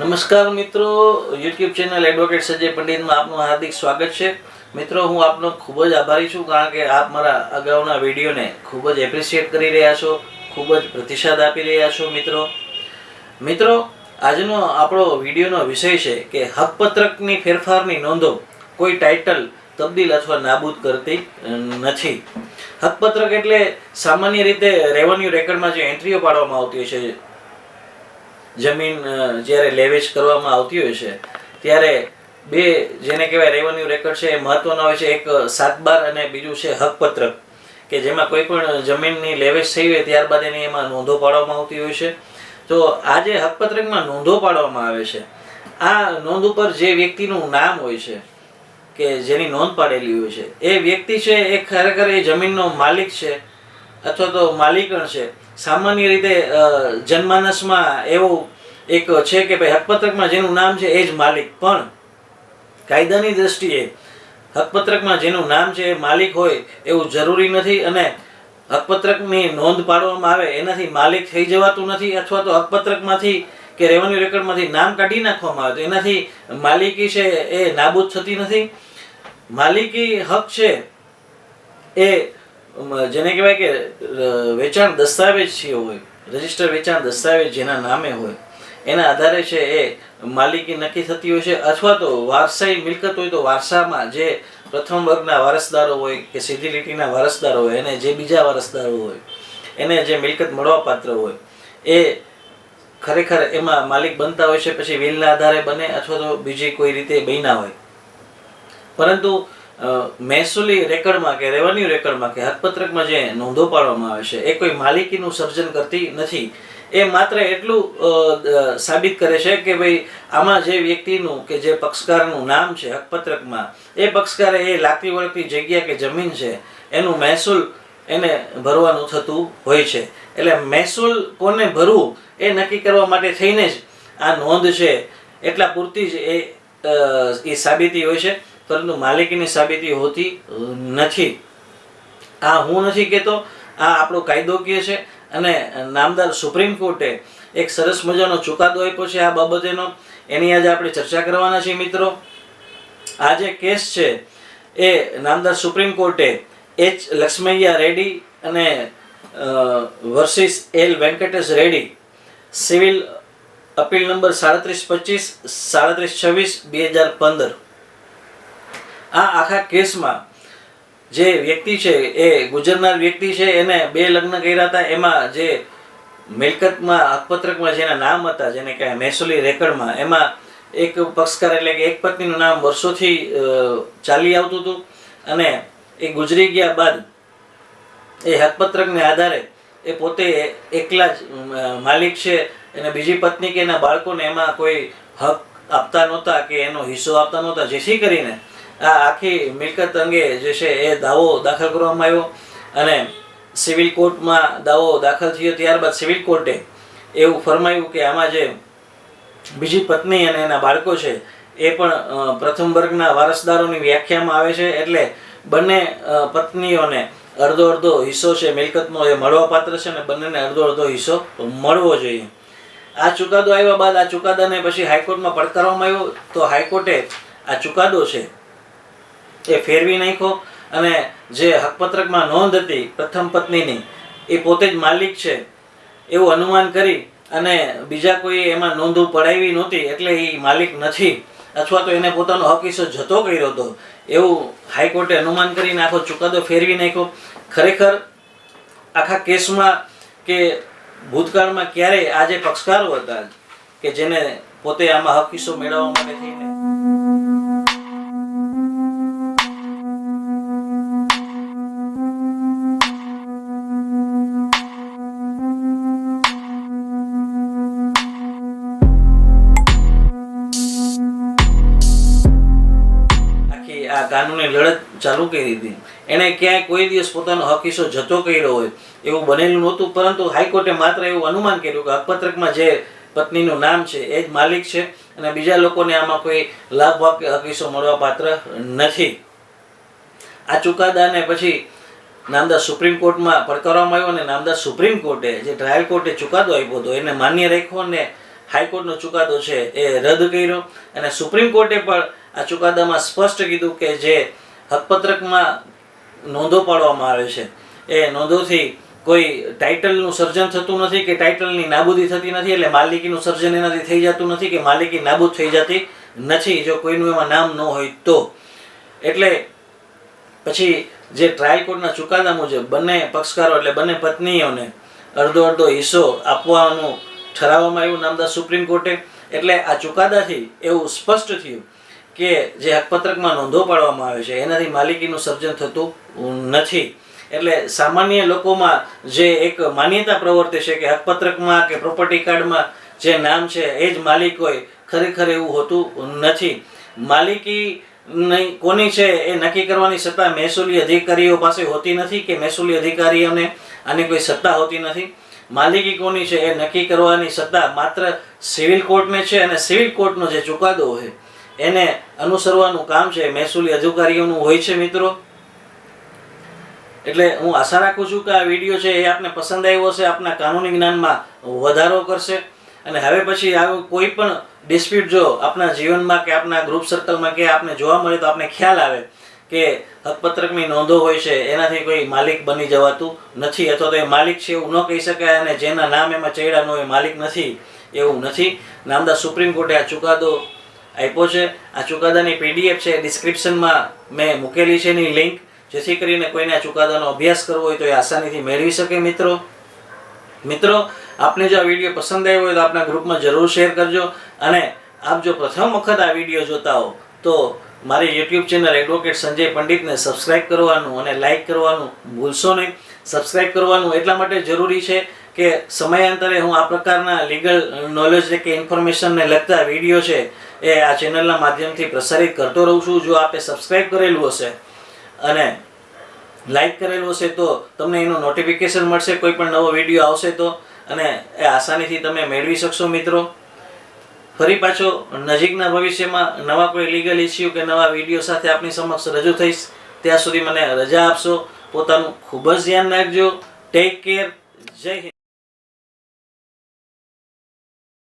નમસ્કાર મિત્રો YouTube channel advocate Sanjay પંડિતમાં આપનું હાર્દિક સ્વાગત છે. મિત્રો, હું આપનો ખૂબ જ આભારી છું કારણ કે આપ મારા અગાઉના વિડીયોને ખૂબ જ એપ્રિશિએટ કરી રહ્યા છો, ખૂબ જ પ્રતિસાદ આપી રહ્યા છો મિત્રો. મિત્રો, આજનો આપણો વિડીયોનો વિષય છે કે હકપત્રકની ફેરફારની નોંધો કોઈ ટાઇટલ તબદીલ અથવા નાબૂદ કરતી નથી. હકપત્રક એટલે સામાન્ય રીતે રેવન્યુ રેકર્ડમાં જે એન્ટ્રીઓ પાડવામાં આવતી હોય છે જમીન જ્યારે લેવેચ કરવામાં આવતી હોય છે, ત્યારે બે જેને કહેવાય રેવન્યુ રેકર્ડ છે, એ મહત્વના હોય છે. એક સાત બાર અને બીજું છે હકપત્રક, કે જેમાં કોઈ પણ જમીનની લેવેચ થઈ હોય ત્યારબાદ એની એમાં નોંધો પાડવામાં આવતી હોય છે. તો આ જે હકપત્રકમાં નોંધો પાડવામાં આવે છે, આ નોંધ ઉપર જે વ્યક્તિનું નામ હોય છે, કે જેની નોંધ પાડેલી હોય છે, એ વ્યક્તિ છે, એ ખરેખર એ જમીનનો માલિક છે, અથવા તો માલિકણ છે સામાન્ય રીતે જનમાનસમાં એવું એક છે કે ભાઈ હકપત્રકમાં જેનું નામ છે એ જ માલિક. પણ કાયદાની દ્રષ્ટિએ હકપત્રકમાં જેનું નામ છે એ માલિક હોય એવું જરૂરી નથી અને હકપત્રકની નોંધ પાડવામાં આવે એનાથી માલિક થઈ જવાતું નથી અથવા તો હકપત્રકમાંથી કે રેવન્યુ રેકર્ડમાંથી નામ કાઢી નાખવામાં આવે તો એનાથી માલિકી છે એ નાબૂદ થતી નથી. માલિકી હક છે એ જેને કહેવાય કે વેચાણ દસ્તાવેજ છે હોય, રજિસ્ટર વેચાણ દસ્તાવેજ જેના નામે હોય, એના આધારે છે એ માલિકી નક્કી થતી હોય છે, અથવા તો વારસાઈ મિલકત હોય તો વારસામાં જે પ્રથમ વર્ગના વારસદારો હોય કે સીધી લીટીના વારસદારો હોય અને જે બીજા વારસદારો હોય, એને જે મિલકત મળવાપાત્ર હોય, એ ખરેખર એમાં માલિક બનતા હોય છે, પછી વિલના આધારે બને, અથવા તો બીજી કોઈ રીતે બન્યા હોય. પરંતુ મહેસૂલી રેકર્ડમાં કે રેવન્યુ રેકર્ડમાં કે હકપત્રકમાં જે નોંધો પાડવામાં આવે છે, એ કોઈ માલિકીનું સર્જન કરતી નથી. એ માત્ર એટલું સાબિત કરે છે કે ભાઈ આમાં જે વ્યક્તિનું કે જે પક્ષકારનું નામ છે હકપત્રકમાં એ પક્ષકારે એ લાગતી વળગતી જગ્યા કે જમીન છે, એનું મહેસૂલ એને ભરવાનું થતું હોય છે. એટલે મહેસૂલ કોને ભરવું એ નક્કી કરવા માટે થઈને જ આ નોંધ છે, એટલા પૂરતી જ એ સાબિતી હોય છે. પરંતુ માલિકીની સાબિતી હોતી નથી. આ હું નથી કહેતો, આ આપણો કાયદો કહે છે અને નામદાર સુપ્રીમ કોર્ટે એક સરસ મજાનો ચુકાદો આપ્યો છે આ બાબતેનો. એની આજે આપણે ચર્ચા કરવાના છીએ મિત્રો. આ જે કેસ છે એ નામદાર સુપ્રીમ કોર્ટે એચ લક્ષ્મૈયા રેડ્ડી અને versus L Venkatesh Reddy civil appeal number સાડત્રીસ પચીસ, સાડત્રીસ છવ્વીસ, બે હજાર પંદર. આ આખા કેસમાં જે વ્યક્તિ છે, એ ગુજરનાર વ્યક્તિ છે, એને બે લગ્ન કર્યા હતા. એમાં જે મિલકતમાં હકપત્રકમાં જેના નામ હતા, જેને કહેવાય મહેસૂલી રેકર્ડમાં, એમાં એક પક્ષકાર એટલે કે એક પત્નીનું નામ વર્ષોથી ચાલી આવતું હતું અને એ ગુજરી ગયા બાદ એ હકપત્રકને આધારે એ પોતે એકલા જ માલિક છે અને બીજી પત્ની કે એના બાળકોને એમાં કોઈ હક આપતા નહોતા કે એનો હિસ્સો આપતા નહોતા. જેથી કરીને આ આખી મિલકત અંગે જે છે એ દાવો દાખલ કરવામાં આવ્યો અને સિવિલ કોર્ટમાં દાવો દાખલ થયો ત્યારબાદ સિવિલ કોર્ટે એવું ફરમાયું કે આમાં જે બીજી પત્ની અને એના બાળકો છે એ પણ પ્રથમ વર્ગના વારસદારોની વ્યાખ્યામાં આવે છે એટલે બંને પત્નીઓને અડધો અડધો હિસ્સો છે મિલકતનો એ મળવાપાત્ર છે અને બંનેને અડધો અડધો હિસ્સો મળવો જોઈએ. આ ચુકાદો આવ્યા બાદ આ ચુકાદાને પછી હાઈકોર્ટમાં પડકારવામાં આવ્યો. તો હાઈકોર્ટે આ ચુકાદો છે એ ફેરવી નાખ્યો અને જે હકપત્રકમાં નોંધ હતી, પ્રથમ પત્નીની, એ પોતે જ માલિક છે, એવું અનુમાન કરી અને બીજા કોઈ એમાં નોંધો પડાવી નહોતી, એટલે એ માલિક નથી. અથવા તો એને પોતાનો હક હિસ્સો જતો કર્યો હતો. એવું હાઈકોર્ટે અનુમાન કરીને આખો ચુકાદો ફેરવી નાખ્યો. ખરેખર આખા કેસમાં કે ભૂતકાળમાં ક્યારેય આ જે પક્ષકારો હતા કે જેને પોતે આમાં હક હિસ્સો મેળવવા માટે કાનૂની લડત ચાલુ કરી હતી એણે ક્યાંય કોઈ દિવસ પોતાનો હક હિસ્સો જતો કર્યો હોય એવું બનેલું નહોતું, પરંતુ હાઈકોર્ટે માત્ર એવું અનુમાન કર્યું કે હકપત્રકમાં જે પત્નીનું નામ છે એ જ માલિક છે અને બીજા લોકોને આમાં કોઈ લાભ ભાગ કે હક હિસ્સો મળવા પાત્ર નથી. આ ચુકાદાને પછી નામદાર સુપ્રીમ કોર્ટમાં પડકારવામાં આવ્યો અને નામદાર સુપ્રીમ કોર્ટે જે ટ્રાયલ કોર્ટે ચુકાદો આપ્યો હતો, એને માન્ય રાખ્યો અને હાઈકોર્ટનો ચુકાદો છે એ રદ કર્યો અને સુપ્રીમ કોર્ટે પણ આ ચુકાદામાં સ્પષ્ટ કીધું કે જે હકપત્રકમાં નોંધો પાડવામાં આવે છે, એ નોંધોથી કોઈ ટાઇટલનું સર્જન થતું નથી કે ટાઇટલની નાબૂદી થતી નથી એટલે માલિકીનું સર્જન એનાથી થઈ જતું નથી કે માલિકી નાબૂદ થઈ જતી નથી જો કોઈનું એમાં નામ ન હોય તો. એટલે પછી જે ટ્રાયલ કોર્ટના ચુકાદા મુજબ બંને પક્ષકારો એટલે બંને પત્નીઓને અડધો અડધો હિસ્સો આપવાનું ઠરાવવામાં આવ્યું નામદાર સુપ્રીમ કોર્ટે. એટલે આ ચુકાદાથી એવું સ્પષ્ટ થયું કે જે હકપત્રકમાં નોંધો પાડવામાં આવે છે, એનાથી માલિકીનું સર્જન થતું નથી. એટલે સામાન્ય લોકોમાં જે એક માન્યતા પ્રવર્તે છે કે હકપત્રકમાં કે પ્રોપર્ટી કાર્ડમાં જે નામ છે, એ જ માલિક હોય, ખરેખર એવું હોતું નથી. માલિકી નહીં, કોની છે, એ નક્કી કરવાની સત્તા મહેસૂલી અધિકારીઓ પાસે હોતી નથી કે મહેસૂલી અધિકારીઓને આની કોઈ સત્તા હોતી નથી? માલિકી કોની છે, એ નક્કી કરવાની સત્તા માત્ર સિવિલ કોર્ટને છે અને સિવિલ કોર્ટનો જે ચુકાદો હોય એને અનુસરવાનું કામ છે, મહેસૂલી અધિકારીઓનું હોય છે મિત્રો. એટલે હું આશા રાખું છું કે આ વીડિયો છે એ આપને પસંદ આવ્યો હશે, આપના કાનૂની જ્ઞાનમાં વધારો કરશે. અને હવે પછી આવું કોઈ પણ ડિસ્પ્યુટ જો આપના જીવનમાં કે આપના ગ્રુપ સર્કલમાં કે આપને જોવા મળે તો આપને ખ્યાલ આવે કે હકપત્રકની નોંધો હોય છે, એનાથી કોઈ માલિક બની જવાતું નથી અથવા તો એ માલિક છે એવું ન કહી શકાય અને જેના નામ એમાં ચડ્યા ન એ માલિક નથી એવું નથી. નામદા સુપ્રીમ કોર્ટે આ ચુકાદો આપ્યો છે. આ ચુકાદાની પીડીએફ છે. ડિસ્ક્રિપ્શનમાં મેં મૂકેલી છે એની લિંક. જેથી કરીને કોઈને આ ચુકાદાનો અભ્યાસ કરવો હોય તો એ આસાનીથી મેળવી શકે મિત્રો. મિત્રો, આપને જો આ વીડિયો પસંદ આવ્યો હોય તો આપના ગ્રુપમાં જરૂર શેર કરજો. અને આપ જો પ્રથમ વખત આ વીડિયો જોતા હો, તો મારી યુટ્યુબ ચેનલ એડવોકેટ સંજય પંડિતને સબસ્ક્રાઇબ કરવાનું અને લાઇક કરવાનું ભૂલશો નહીં. સબસ્ક્રાઇબ કરવાનું એટલા માટે જરૂરી છે કે સમયાંતરે હું આ પ્રકારના લીગલ નોલેજ કે ઇન્ફોર્મેશનને લગતા વીડિયો છે એ આ ચેનલના માધ્યમથી પ્રસારિત કરતો રહું છું. જો આપે સબસ્ક્રાઈબ કરેલું હશે અને લાઈક કરેલું હશે તો તમને એનું નોટિફિકેશન મળશે. કોઈ પણ નવો વીડિયો આવશે તો અને એ આસાનીથી તમે મેળવી શકશો મિત્રો. ફરી પાછો નજીકના ભવિષ્યમાં નવા કોઈ લીગલ ઇસ્યુ કે નવા વીડિયો સાથે આપની સમક્ષ રજૂ થઈશ. ત્યાં સુધી મને રજા આપશો. પોતાનું ખૂબ જ ધ્યાન રાખજો. ટેક કેર જય હિન્દ.